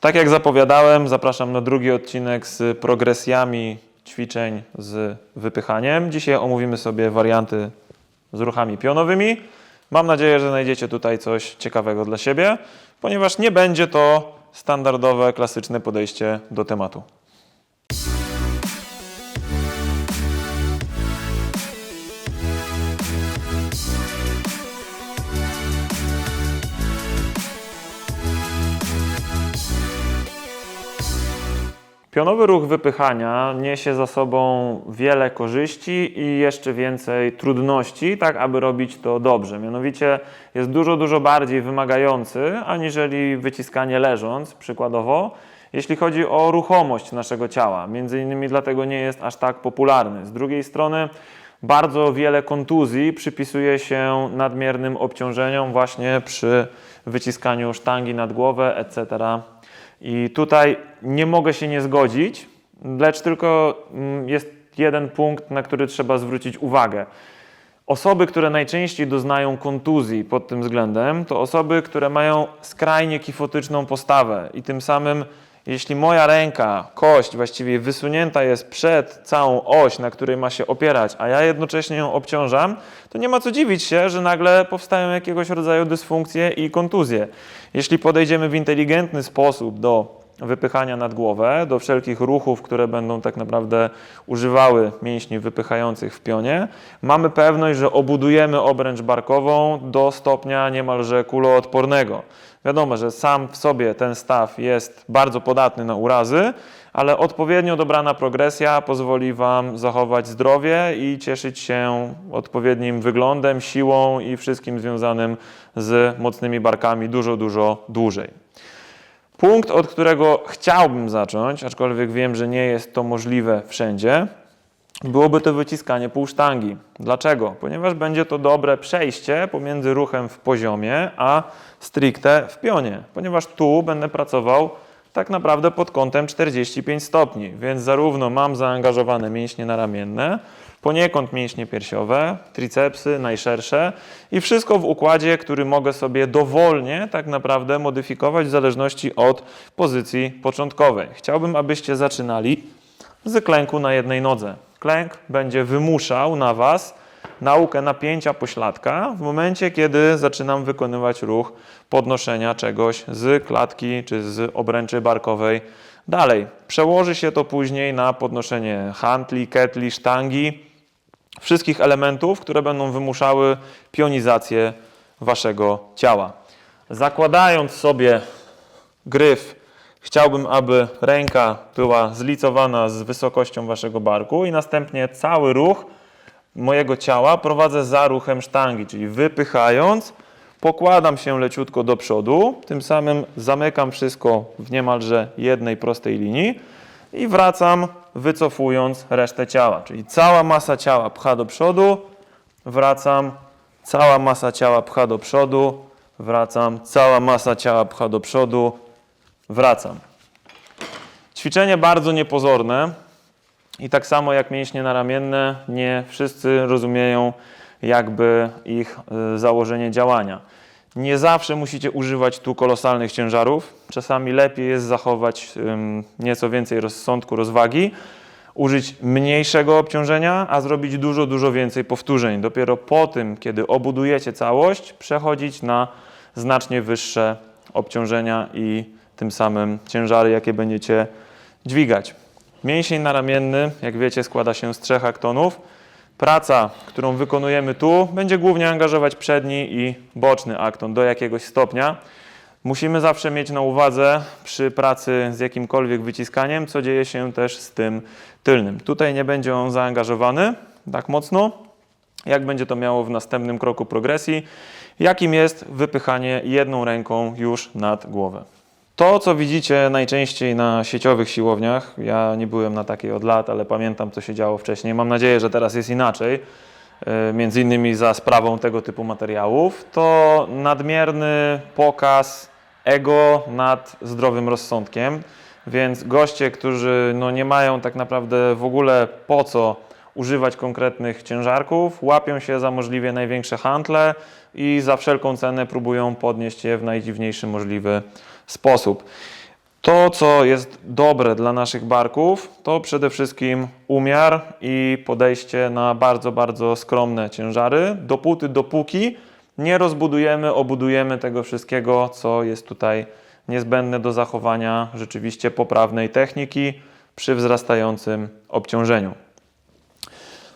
Tak jak zapowiadałem, zapraszam na drugi odcinek z progresjami ćwiczeń z wypychaniem. Dzisiaj omówimy sobie warianty z ruchami pionowymi. Mam nadzieję, że znajdziecie tutaj coś ciekawego dla siebie, ponieważ nie będzie to standardowe, klasyczne podejście do tematu. Pionowy ruch wypychania niesie za sobą wiele korzyści i jeszcze więcej trudności, tak aby robić to dobrze. Mianowicie jest dużo, dużo bardziej wymagający aniżeli wyciskanie leżąc, przykładowo, jeśli chodzi o ruchomość naszego ciała. Między innymi dlatego nie jest aż tak popularny. Z drugiej strony bardzo wiele kontuzji przypisuje się nadmiernym obciążeniom właśnie przy wyciskaniu sztangi nad głowę, etc. I tutaj nie mogę się nie zgodzić, lecz tylko mm, jest jeden punkt, na który trzeba zwrócić uwagę. Osoby, które najczęściej doznają kontuzji pod tym względem, to osoby, które mają skrajnie kifotyczną postawę i tym samym, jeśli moja ręka, kość właściwie wysunięta jest przed całą oś, na której ma się opierać, a ja jednocześnie ją obciążam, to nie ma co dziwić się, że nagle powstają jakiegoś rodzaju dysfunkcje i kontuzje. Jeśli podejdziemy w inteligentny sposób do wypychania nad głowę, do wszelkich ruchów, które będą tak naprawdę używały mięśni wypychających w pionie, mamy pewność, że obudujemy obręcz barkową do stopnia niemalże kuloodpornego. Wiadomo, że sam w sobie ten staw jest bardzo podatny na urazy, ale odpowiednio dobrana progresja pozwoli Wam zachować zdrowie i cieszyć się odpowiednim wyglądem, siłą i wszystkim związanym z mocnymi barkami dużo, dużo dłużej. Punkt, od którego chciałbym zacząć, aczkolwiek wiem, że nie jest to możliwe wszędzie, byłoby to wyciskanie półsztangi. Dlaczego? Ponieważ będzie to dobre przejście pomiędzy ruchem w poziomie, a stricte w pionie. Ponieważ tu będę pracował tak naprawdę pod kątem 45 stopni, więc zarówno mam zaangażowane mięśnie naramienne, poniekąd mięśnie piersiowe, tricepsy najszersze i wszystko w układzie, który mogę sobie dowolnie tak naprawdę modyfikować w zależności od pozycji początkowej. Chciałbym, abyście zaczynali z klęku na jednej nodze. Klęk będzie wymuszał na Was naukę napięcia pośladka w momencie, kiedy zaczynam wykonywać ruch podnoszenia czegoś z klatki czy z obręczy barkowej dalej. Przełoży się to później na podnoszenie hantli, ketli, sztangi, wszystkich elementów, które będą wymuszały pionizację Waszego ciała. Zakładając sobie gryf, chciałbym, aby ręka była zlicowana z wysokością Waszego barku i następnie cały ruch mojego ciała prowadzę za ruchem sztangi, czyli wypychając, pokładam się leciutko do przodu, tym samym zamykam wszystko w niemalże jednej prostej linii i wracam wycofując resztę ciała, czyli cała masa ciała pcha do przodu, wracam, cała masa ciała pcha do przodu, wracam, cała masa ciała pcha do przodu, wracam. Ćwiczenie bardzo niepozorne i tak samo jak mięśnie naramienne, nie wszyscy rozumieją jakby ich y, założenie działania. Nie zawsze musicie używać tu kolosalnych ciężarów. Czasami lepiej jest zachować nieco więcej rozsądku, rozwagi, użyć mniejszego obciążenia, a zrobić dużo, dużo więcej powtórzeń. Dopiero po tym, kiedy obudujecie całość, przechodzić na znacznie wyższe obciążenia i tym samym ciężary, jakie będziecie dźwigać. Mięsień naramienny, jak wiecie, składa się z trzech aktonów. Praca, którą wykonujemy tu, będzie głównie angażować przedni i boczny akton do jakiegoś stopnia. Musimy zawsze mieć na uwadze przy pracy z jakimkolwiek wyciskaniem, co dzieje się też z tym tylnym. Tutaj nie będzie on zaangażowany tak mocno, jak będzie to miało w następnym kroku progresji, jakim jest wypychanie jedną ręką już nad głowę. To, co widzicie najczęściej na sieciowych siłowniach, ja nie byłem na takiej od lat, ale pamiętam, co się działo wcześniej. Mam nadzieję, że teraz jest inaczej, e, między innymi za sprawą tego typu materiałów, to nadmierny pokaz ego nad zdrowym rozsądkiem. Więc goście, którzy no nie mają tak naprawdę w ogóle po co używać konkretnych ciężarków, łapią się za możliwie największe hantle i za wszelką cenę próbują podnieść je w najdziwniejszy możliwy sposób. To, co jest dobre dla naszych barków, to przede wszystkim umiar i podejście na bardzo, bardzo skromne ciężary, dopóty, dopóki nie rozbudujemy, obudujemy tego wszystkiego, co jest tutaj niezbędne do zachowania rzeczywiście poprawnej techniki przy wzrastającym obciążeniu.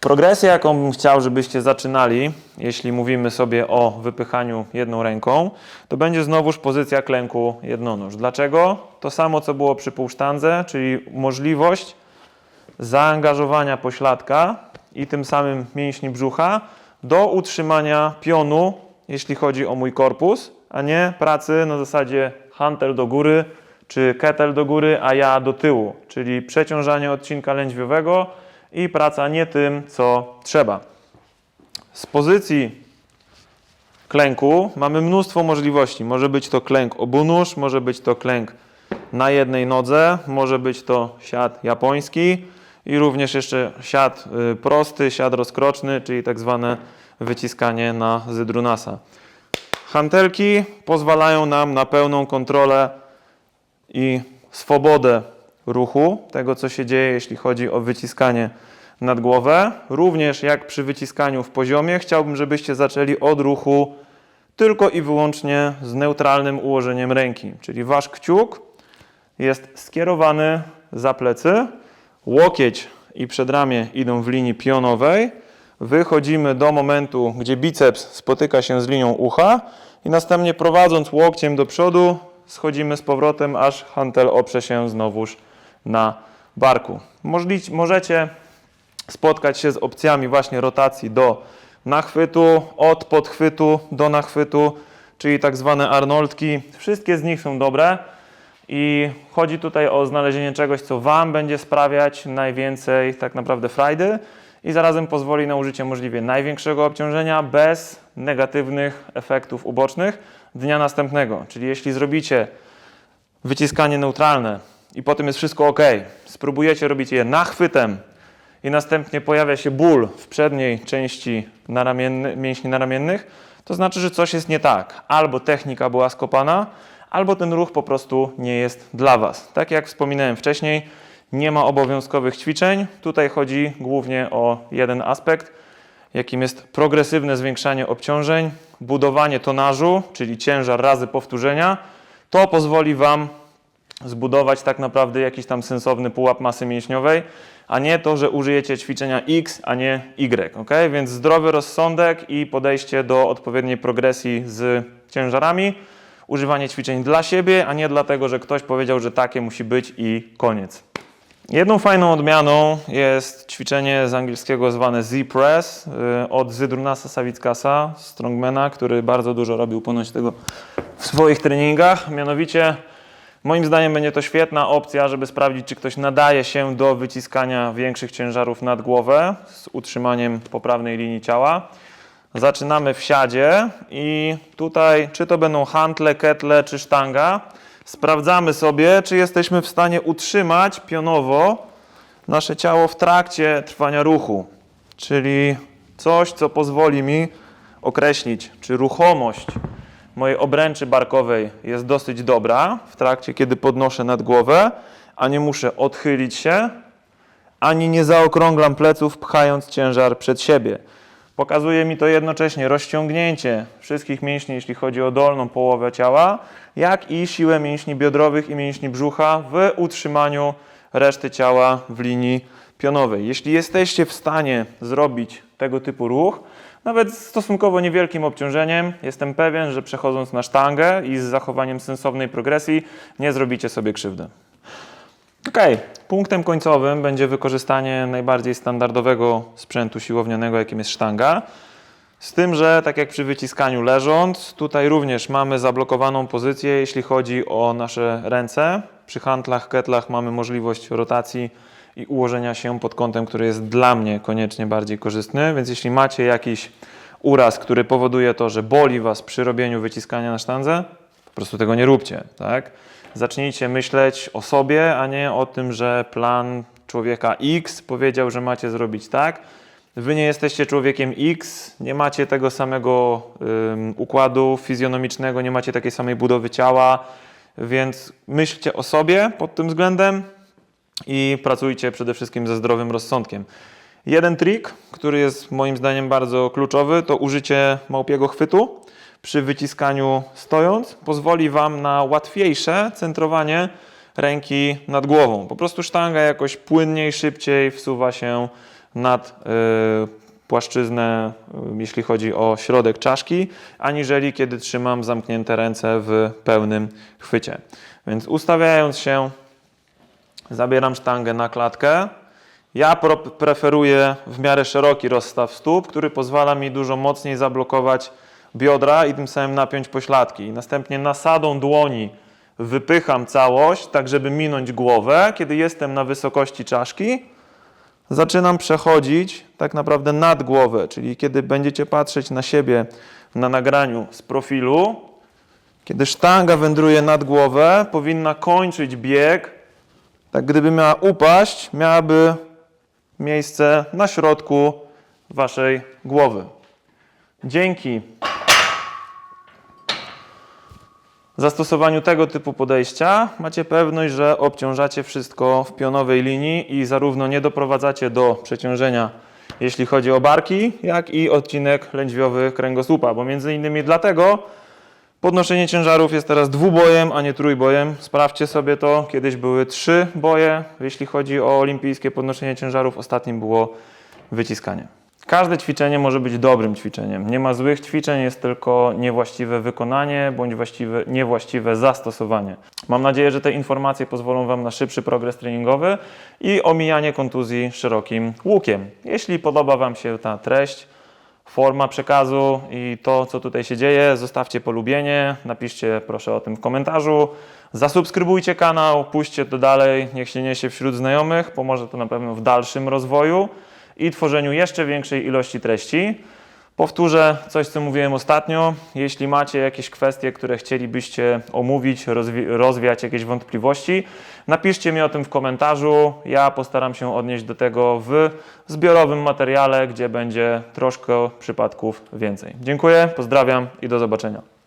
Progresję, jaką bym chciał, żebyście zaczynali, jeśli mówimy sobie o wypychaniu jedną ręką, to będzie znowuż pozycja klęku jednonóż. Dlaczego? To samo, co było przy półsztandze, czyli możliwość zaangażowania pośladka i tym samym mięśni brzucha do utrzymania pionu, jeśli chodzi o mój korpus, a nie pracy na zasadzie hantel do góry czy kettle do góry, a ja do tyłu, czyli przeciążanie odcinka lędźwiowego i praca nie tym, co trzeba. Z pozycji klęku mamy mnóstwo możliwości. Może być to klęk obunóż, może być to klęk na jednej nodze, może być to siat japoński i również jeszcze siat y, prosty, siat rozkroczny, czyli tak zwane wyciskanie na zydrunasa. Hantelki pozwalają nam na pełną kontrolę i swobodę ruchu, tego co się dzieje, jeśli chodzi o wyciskanie nad głowę. Również jak przy wyciskaniu w poziomie, chciałbym, żebyście zaczęli od ruchu tylko i wyłącznie z neutralnym ułożeniem ręki, czyli wasz kciuk jest skierowany za plecy, łokieć i przedramię idą w linii pionowej, wychodzimy do momentu, gdzie biceps spotyka się z linią ucha i następnie prowadząc łokciem do przodu, schodzimy z powrotem, aż hantel oprze się znowuż na barku. Możli- możecie spotkać się z opcjami właśnie rotacji do nachwytu, od podchwytu do nachwytu, czyli tak zwane Arnoldki. Wszystkie z nich są dobre i chodzi tutaj o znalezienie czegoś, co Wam będzie sprawiać najwięcej tak naprawdę frajdy i zarazem pozwoli na użycie możliwie największego obciążenia bez negatywnych efektów ubocznych dnia następnego. Czyli jeśli zrobicie wyciskanie neutralne i potem jest wszystko ok, spróbujecie robić je nachwytem i następnie pojawia się ból w przedniej części naramienny, mięśni naramiennych, to znaczy, że coś jest nie tak. Albo technika była skopana, albo ten ruch po prostu nie jest dla Was. Tak jak wspominałem wcześniej, nie ma obowiązkowych ćwiczeń. Tutaj chodzi głównie o jeden aspekt, jakim jest progresywne zwiększanie obciążeń, budowanie tonażu, czyli ciężar razy powtórzenia. To pozwoli Wam zbudować tak naprawdę jakiś tam sensowny pułap masy mięśniowej, a nie to, że użyjecie ćwiczenia X, a nie Y. ok? Więc zdrowy rozsądek i podejście do odpowiedniej progresji z ciężarami. Używanie ćwiczeń dla siebie, a nie dlatego, że ktoś powiedział, że takie musi być i koniec. Jedną fajną odmianą jest ćwiczenie z angielskiego zwane Z-Press y, od Zydrunasa Sawickasa, strongmana, który bardzo dużo robił ponoć tego w swoich treningach. Mianowicie, moim zdaniem będzie to świetna opcja, żeby sprawdzić, czy ktoś nadaje się do wyciskania większych ciężarów nad głowę z utrzymaniem poprawnej linii ciała. Zaczynamy w siadzie i tutaj, czy to będą hantle, ketle, czy sztanga, sprawdzamy sobie, czy jesteśmy w stanie utrzymać pionowo nasze ciało w trakcie trwania ruchu. Czyli coś, co pozwoli mi określić, czy ruchomość mojej obręczy barkowej jest dosyć dobra w trakcie, kiedy podnoszę nad głowę, a nie muszę odchylić się, ani nie zaokrąglam pleców, pchając ciężar przed siebie. Pokazuje mi to jednocześnie rozciągnięcie wszystkich mięśni, jeśli chodzi o dolną połowę ciała, jak i siłę mięśni biodrowych i mięśni brzucha w utrzymaniu reszty ciała w linii pionowej. Jeśli jesteście w stanie zrobić tego typu ruch, nawet stosunkowo niewielkim obciążeniem, jestem pewien, że przechodząc na sztangę i z zachowaniem sensownej progresji, nie zrobicie sobie krzywdy. Ok, punktem końcowym będzie wykorzystanie najbardziej standardowego sprzętu siłownianego, jakim jest sztanga. Z tym, że tak jak przy wyciskaniu leżąc, tutaj również mamy zablokowaną pozycję, jeśli chodzi o nasze ręce. Przy hantlach, ketlach mamy możliwość rotacji i ułożenia się pod kątem, który jest dla mnie koniecznie bardziej korzystny. Więc jeśli macie jakiś uraz, który powoduje to, że boli Was przy robieniu wyciskania na sztandze, po prostu tego nie róbcie, tak? Zacznijcie myśleć o sobie, a nie o tym, że plan człowieka X powiedział, że macie zrobić tak. Wy nie jesteście człowiekiem X, nie macie tego samego ym, układu fizjonomicznego, nie macie takiej samej budowy ciała, Więc myślcie o sobie pod tym względem i pracujcie przede wszystkim ze zdrowym rozsądkiem. Jeden trik, który jest moim zdaniem bardzo kluczowy, to użycie małpiego chwytu przy wyciskaniu stojąc. Pozwoli Wam na łatwiejsze centrowanie ręki nad głową. Po prostu sztanga jakoś płynniej, szybciej wsuwa się nad y, płaszczyznę, y, jeśli chodzi o środek czaszki, aniżeli kiedy trzymam zamknięte ręce w pełnym chwycie. Więc ustawiając się Zabieram sztangę na klatkę. Ja preferuję w miarę szeroki rozstaw stóp, który pozwala mi dużo mocniej zablokować biodra i tym samym napiąć pośladki. Następnie nasadą dłoni wypycham całość, tak żeby minąć głowę. Kiedy jestem na wysokości czaszki, zaczynam przechodzić tak naprawdę nad głowę, czyli kiedy będziecie patrzeć na siebie na nagraniu z profilu, kiedy sztanga wędruje nad głowę, powinna kończyć bieg tak gdyby miała upaść, miałaby miejsce na środku waszej głowy. Dzięki zastosowaniu tego typu podejścia macie pewność, że obciążacie wszystko w pionowej linii i zarówno nie doprowadzacie do przeciążenia, jeśli chodzi o barki, jak i odcinek lędźwiowy kręgosłupa, bo między innymi dlatego Podnoszenie ciężarów jest teraz dwubojem, a nie trójbojem. Sprawdźcie sobie to. Kiedyś były trzy boje, jeśli chodzi o olimpijskie podnoszenie ciężarów. Ostatnim było wyciskanie. Każde ćwiczenie może być dobrym ćwiczeniem. Nie ma złych ćwiczeń, jest tylko niewłaściwe wykonanie bądź właściwe, niewłaściwe zastosowanie. Mam nadzieję, że te informacje pozwolą Wam na szybszy progres treningowy i omijanie kontuzji szerokim łukiem. Jeśli podoba Wam się ta treść, forma przekazu i to, co tutaj się dzieje, zostawcie polubienie, napiszcie proszę o tym w komentarzu, zasubskrybujcie kanał, puśćcie to dalej, niech się niesie wśród znajomych, pomoże to na pewno w dalszym rozwoju i tworzeniu jeszcze większej ilości treści. Powtórzę coś, co mówiłem ostatnio. Jeśli macie jakieś kwestie, które chcielibyście omówić, rozwi- rozwiać jakieś wątpliwości, napiszcie mi o tym w komentarzu. Ja postaram się odnieść do tego w zbiorowym materiale, gdzie będzie troszkę przypadków więcej. Dziękuję, pozdrawiam i do zobaczenia.